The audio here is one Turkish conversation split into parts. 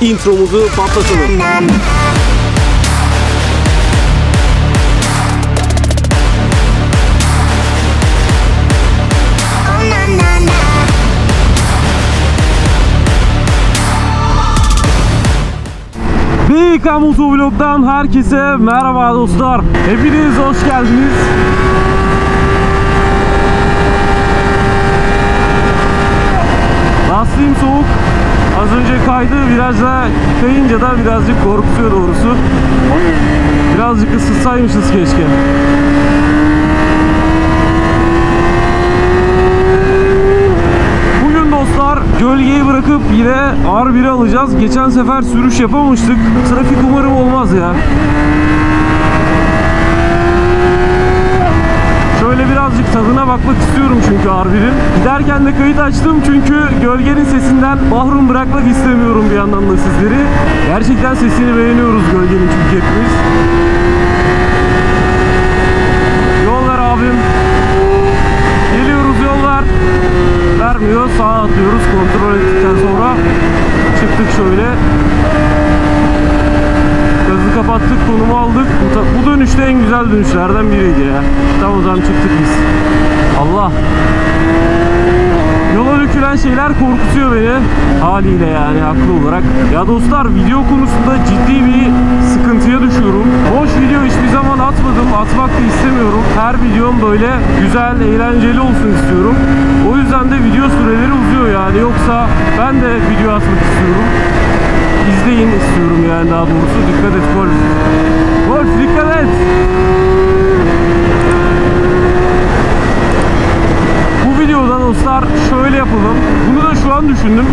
intromuzu patlatalım. BK Motovlog'dan herkese merhaba dostlar. Hepiniz hoş geldiniz. Lastiğim soğuk. Az önce kaydı virajda kayınca da birazcık korkutuyor doğrusu. Birazcık ısıtsaymışız keşke. Dostlar gölgeyi bırakıp yine R1'i alacağız. Geçen sefer sürüş yapamamıştık. Trafik umarım olmaz ya. Şöyle birazcık tadına bakmak istiyorum çünkü R1'in. Giderken de kayıt açtım çünkü gölgenin sesinden mahrum bırakmak istemiyorum bir yandan da sizleri. Gerçekten sesini beğeniyoruz gölgenin çünkü hepimiz. Yol ver abim. Geliyoruz yol ver. Vermiyor. Sağa atlıyoruz kontrol ettikten sonra. Çıktık şöyle. Gazı kapattık, konumu aldık. Bu, ta- bu dönüşte en güzel dönüşlerden biriydi ya. Tam o zaman çıktık biz. Allah. Yola dökülen şeyler korkutuyor beni. Haliyle yani haklı olarak. Ya dostlar video konusunda ciddi bir sıkıntıya düşüyorum. Boş video hiçbir zaman atmadım. Atmak da istemiyorum. Her videom böyle güzel, eğlenceli olsun istiyorum. O yüzden de video süreleri uzuyor yani. Yoksa ben de video atmak istiyorum izleyin istiyorum yani daha doğrusu. Dikkat et golf. Golf dikkat et. Bu videoda dostlar şöyle yapalım. Bunu da şu an düşündüm.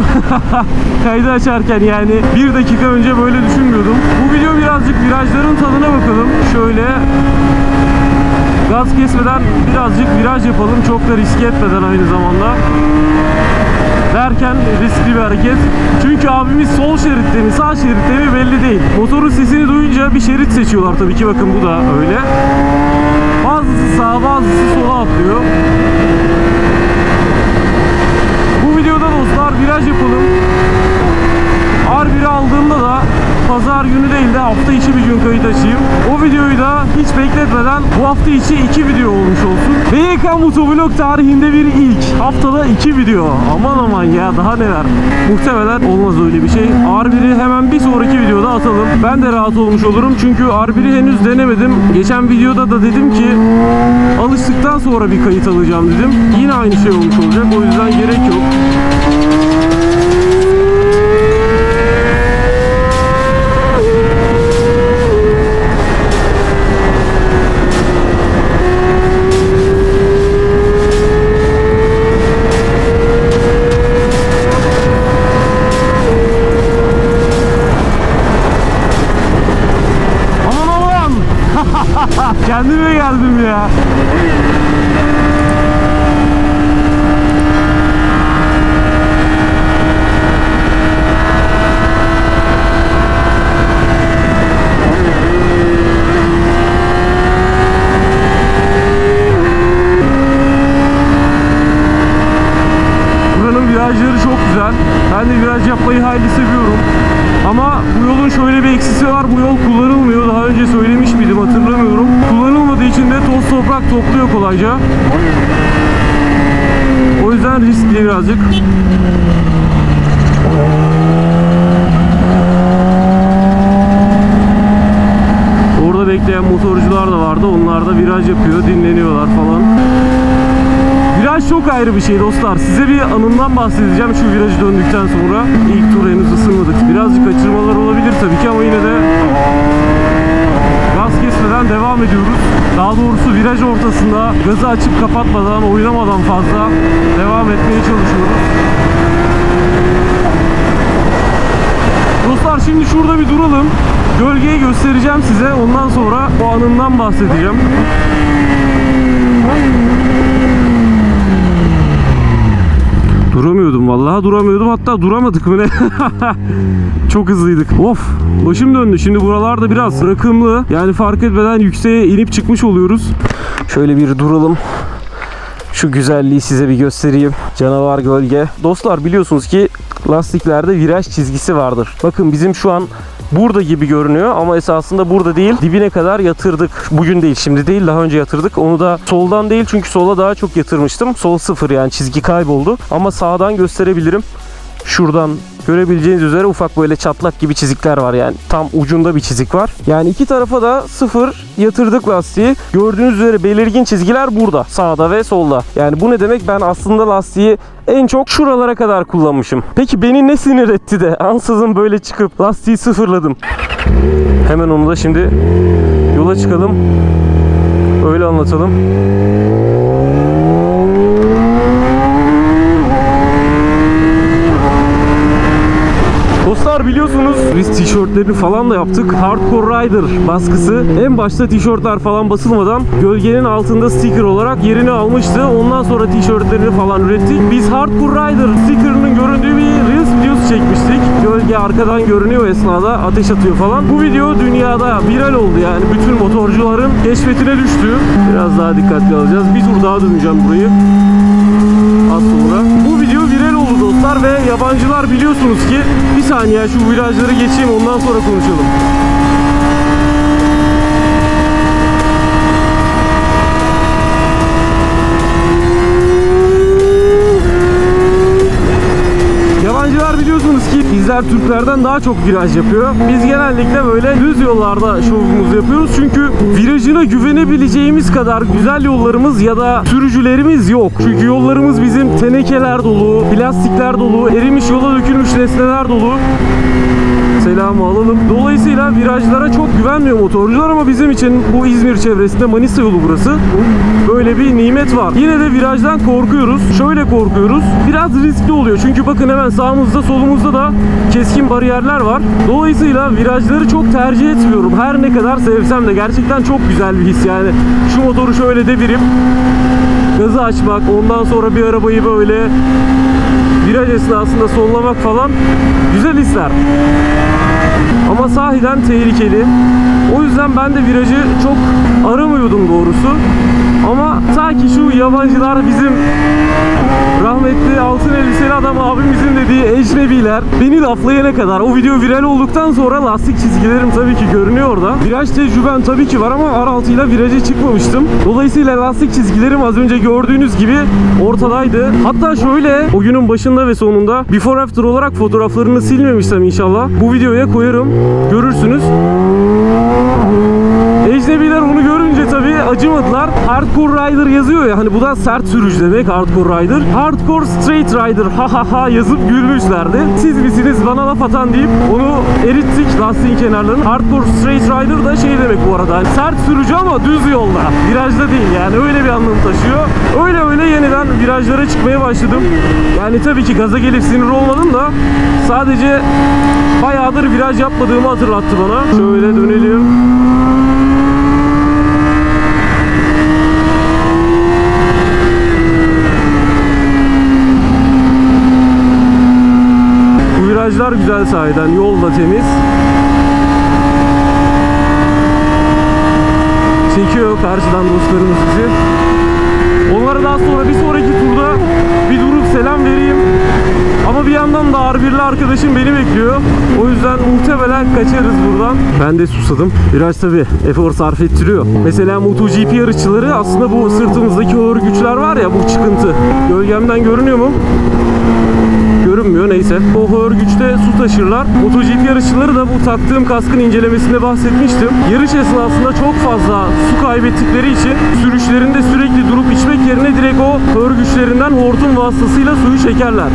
Kaydı açarken yani bir dakika önce böyle düşünmüyordum. Bu video birazcık virajların tadına bakalım. Şöyle gaz kesmeden birazcık viraj yapalım. Çok da riske etmeden aynı zamanda derken riskli bir hareket. Çünkü abimiz sol şeritte mi sağ şeritte mi belli değil. Motorun sesini duyunca bir şerit seçiyorlar tabii ki bakın bu da öyle. Bazısı sağa bazısı sola atlıyor. Bu videoda dostlar viraj yapalım. R1'i aldığımda da pazar günü değil de hafta içi bir gün kayıt açayım. O videoyu da hiç bekletmeden bu hafta içi iki video olmuş olsun. BYK Motovlog tarihinde bir ilk. Haftada iki video. Aman aman ya daha neler. Muhtemelen olmaz öyle bir şey. R1'i hemen bir sonraki videoda atalım. Ben de rahat olmuş olurum çünkü R1'i henüz denemedim. Geçen videoda da dedim ki alıştıktan sonra bir kayıt alacağım dedim. Yine aynı şey olmuş olacak. O yüzden gerek yok. Kendime geldim ya. Buranın virajları çok güzel. Ben de viraj yapmayı hayli seviyorum. Ama bu yolun şöyle bir eksisi var. Bu yol kullanılmıyor. Daha önce söylemiş miydim hatırlamıyorum. Kullanılmadığı için de toz toprak topluyor kolayca. O yüzden riskli birazcık. Orada bekleyen motorcular da vardı. Onlar da viraj yapıyor, dinleniyorlar falan. Viraj çok ayrı bir şey dostlar. Size bir anımdan bahsedeceğim şu virajı döndükten sonra. İlk tur henüz ısınmadık. Birazcık kaçırmalar olabilir tabii ki ama yine de gaz kesmeden devam ediyoruz. Daha doğrusu viraj ortasında gazı açıp kapatmadan, oynamadan fazla devam etmeye çalışıyoruz. Dostlar şimdi şurada bir duralım. Gölgeyi göstereceğim size. Ondan sonra o anımdan bahsedeceğim. Duramıyordum vallahi duramıyordum hatta duramadık bile. Çok hızlıydık. Of başım döndü. Şimdi buralarda biraz rakımlı. Yani fark etmeden yükseğe inip çıkmış oluyoruz. Şöyle bir duralım. Şu güzelliği size bir göstereyim. Canavar gölge. Dostlar biliyorsunuz ki lastiklerde viraj çizgisi vardır. Bakın bizim şu an burada gibi görünüyor ama esasında burada değil. Dibine kadar yatırdık. Bugün değil, şimdi değil. Daha önce yatırdık. Onu da soldan değil çünkü sola daha çok yatırmıştım. Sol sıfır yani çizgi kayboldu. Ama sağdan gösterebilirim. Şuradan görebileceğiniz üzere ufak böyle çatlak gibi çizikler var yani tam ucunda bir çizik var. Yani iki tarafa da sıfır yatırdık lastiği. Gördüğünüz üzere belirgin çizgiler burada sağda ve solda. Yani bu ne demek ben aslında lastiği en çok şuralara kadar kullanmışım. Peki beni ne sinir etti de ansızın böyle çıkıp lastiği sıfırladım. Hemen onu da şimdi yola çıkalım. Öyle anlatalım. Dostlar biliyorsunuz biz tişörtlerini falan da yaptık. Hardcore Rider baskısı. En başta tişörtler falan basılmadan gölgenin altında sticker olarak yerini almıştı. Ondan sonra tişörtlerini falan ürettik. Biz Hardcore Rider stickerının göründüğü bir Reels videosu çekmiştik. Gölge arkadan görünüyor esnada ateş atıyor falan. Bu video dünyada viral oldu yani. Bütün motorcuların keşfetine düştü. Biraz daha dikkatli alacağız. Bir tur daha döneceğim burayı. Dostlar ve yabancılar biliyorsunuz ki bir saniye şu virajları geçeyim ondan sonra konuşalım. Yabancılar bizler Türklerden daha çok viraj yapıyor. Biz genellikle böyle düz yollarda şovumuzu yapıyoruz. Çünkü virajına güvenebileceğimiz kadar güzel yollarımız ya da sürücülerimiz yok. Çünkü yollarımız bizim tenekeler dolu, plastikler dolu, erimiş yola dökülmüş nesneler dolu. Selamı alalım. Dolayısıyla virajlara çok güvenmiyor motorcular ama bizim için bu İzmir çevresinde Manisa yolu burası. Böyle bir nimet var. Yine de virajdan korkuyoruz. Şöyle korkuyoruz. Biraz riskli oluyor. Çünkü bakın hemen sağımızda solumuzda da keskin bariyerler var. Dolayısıyla virajları çok tercih etmiyorum. Her ne kadar sevsem de gerçekten çok güzel bir his yani. Şu motoru şöyle devirip gazı açmak, ondan sonra bir arabayı böyle viraj esnasında sollamak falan güzel hisler. Ama sahiden tehlikeli. O yüzden ben de virajı çok aramıyordum doğrusu. Ama ta ki şu yabancılar bizim rahmetli altın elbiseli adam abimizin dediği ecnebiler beni laflayana kadar o video viral olduktan sonra lastik çizgilerim tabii ki görünüyor orada. Viraj tecrübem tabii ki var ama R6 ile viraja çıkmamıştım. Dolayısıyla lastik çizgilerim az önce gördüğünüz gibi ortadaydı. Hatta şöyle o günün başında ve sonunda before after olarak fotoğraflarını silmemişsem inşallah bu videoya koyarım. Görürsünüz. Ecnebiler onu görünce tabii acımadılar. Hardcore Rider yazıyor ya hani bu da sert sürücü demek Hardcore Rider. Hardcore Straight Rider ha ha ha yazıp gülmüşlerdi. Siz misiniz bana laf atan deyip onu erittik lastiğin kenarlarını. Hardcore Straight Rider da şey demek bu arada. Hani sert sürücü ama düz yolda. Virajda değil yani öyle bir anlam taşıyor. Öyle öyle yeniden virajlara çıkmaya başladım. Yani tabii ki gaza gelip sinir olmadım da sadece bayağıdır viraj yapmadığımı hatırlattı bana. Şöyle dönelim. Bu virajlar güzel sahiden. Yol da temiz. Çekiyor karşıdan dostlarımız bizi. Onlara daha sonra bir sonraki turda bir durup selam vereyim. Ama bir yandan da R1'li arkadaşım beni bekliyor. O yüzden muhtemelen kaçarız buradan. Ben de susadım. Biraz tabi efor sarf ettiriyor. Mesela MotoGP yarışçıları aslında bu sırtımızdaki ağır güçler var ya bu çıkıntı. Gölgemden görünüyor mu? Görünmüyor neyse. O ağır güçte su taşırlar. MotoGP yarışçıları da bu taktığım kaskın incelemesinde bahsetmiştim. Yarış esnasında çok fazla su kaybettikleri için sürüşlerinde sürekli durup içmek yerine direkt o ağır güçlerinden hortum vasıtasıyla suyu çekerler.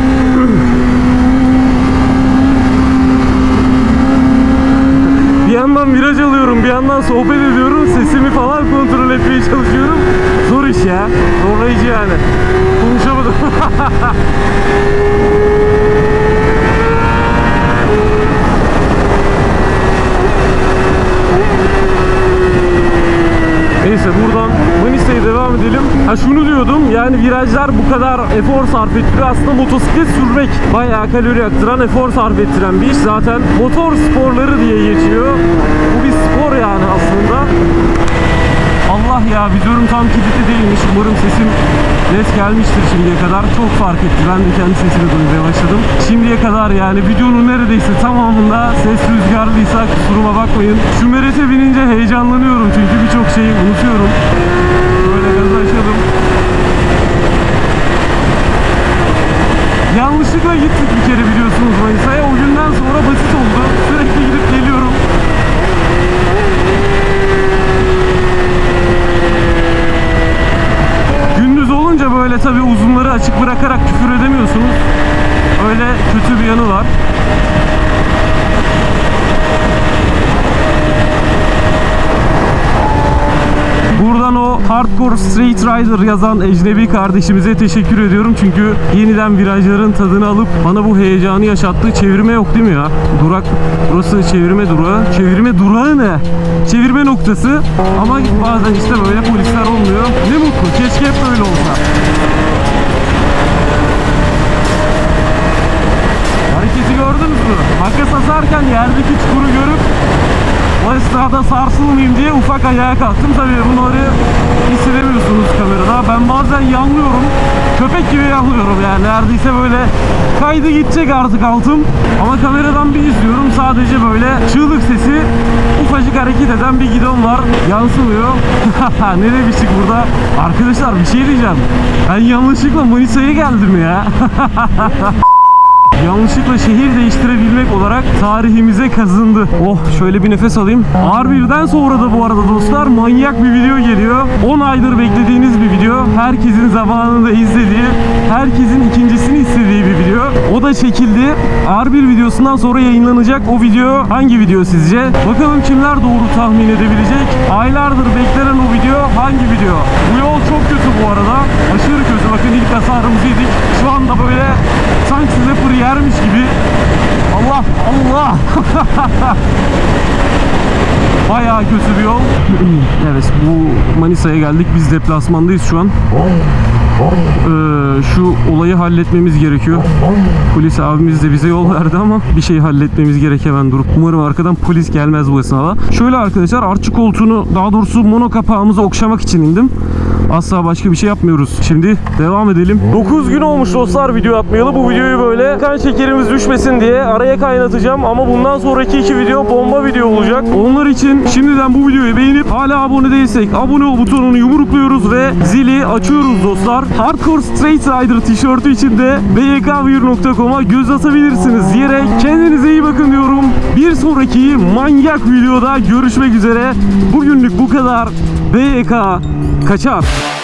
bir yandan viraj alıyorum, bir yandan sohbet ediyorum. Sesimi falan kontrol etmeye çalışıyorum. Zor iş ya. Zorlayıcı yani. Konuşamadım. Neyse buradan Manisa'ya devam edelim. Ha şunu diyordum yani virajlar bu kadar efor sarf ettiriyor. Aslında motosiklet sürmek bayağı kalori yaktıran, efor sarf ettiren bir iş. Zaten motor sporları diye geçiyor. Bu bir spor yani aslında. Allah ya vizörüm tam kilitli değilmiş. Umarım sesim net gelmiştir şimdiye kadar. Çok fark etti. Ben de kendi sesimi duymaya başladım. Şimdiye kadar yani videonun neredeyse tamamında ses rüzgarlıysa kusuruma bakmayın. Şu merete binince heyecanlanıyorum çünkü birçok şeyi unutuyorum. Böyle gazı açalım. Yanlışlıkla gittik bir kere biliyorsunuz Manisa'ya. O günden sonra basit oldu. Sürekli gidip geliyorum. Gündüz olunca böyle tabii uzunları açık bırakarak küfür edemiyorsunuz. Öyle kötü bir yanı var. Buradan o Hardcore Street Rider yazan ecnebi kardeşimize teşekkür ediyorum. Çünkü yeniden virajların tadını alıp bana bu heyecanı yaşattı. Çevirme yok değil mi ya? Durak, burası çevirme durağı. Çevirme durağı ne? Çevirme noktası. Ama bazen işte böyle polisler olmuyor. Ne mutlu. Keşke hep böyle olsa. Hareketi gördünüz mü? Makas asarken yerdeki çukuru görüp o esnada sarsılmayayım diye ufak ayağa kalktım. Tabii bunları hissedemiyorsunuz kamerada. Ben bazen yanlıyorum. Köpek gibi yanlıyorum yani. Neredeyse böyle kaydı gidecek artık altım. Ama kameradan bir izliyorum. Sadece böyle çığlık sesi ufacık hareket eden bir gidon var. Yansımıyor. ne demiştik burada? Arkadaşlar bir şey diyeceğim. Ben yanlışlıkla Manisa'ya geldim ya. Yanlışlıkla şehir değiştirebilmek olarak tarihimize kazındı. Oh şöyle bir nefes alayım. R1'den sonra da bu arada dostlar manyak bir video geliyor. 10 aydır beklediğiniz bir video. Herkesin zamanında izlediği, herkesin ikincisini istediği bir video. O da çekildi. R1 videosundan sonra yayınlanacak o video hangi video sizce? Bakalım kimler doğru tahmin edebilecek? Aylardır beklenen o video hangi video? Bu yol çok kötü bu arada. Aşırı kötü. Bakın ilk hasarımızı yedik. Şu anda böyle sanki Snapper yermiş gibi. Allah Allah. Bayağı kötü bir yol. evet bu Manisa'ya geldik. Biz deplasmandayız şu an. Ee, şu olayı halletmemiz gerekiyor. Polis abimiz de bize yol verdi ama bir şey halletmemiz gerek hemen durup. Umarım arkadan polis gelmez bu esnada. Şöyle arkadaşlar artçı koltuğunu daha doğrusu mono kapağımızı okşamak için indim. Asla başka bir şey yapmıyoruz. Şimdi devam edelim. 9 gün olmuş dostlar video atmayalı. Bu videoyu böyle kan şekerimiz düşmesin diye araya kaynatacağım. Ama bundan sonraki iki video bomba video olacak. Onlar için şimdiden bu videoyu beğenip hala abone değilsek abone ol butonunu yumrukluyoruz ve zili açıyoruz dostlar. Hardcore Street Rider tişörtü için de bykvir.com'a göz atabilirsiniz diyerek kendinize iyi bakın diyorum. Bir sonraki manyak videoda görüşmek üzere. Bugünlük bu kadar. BYK kaçar.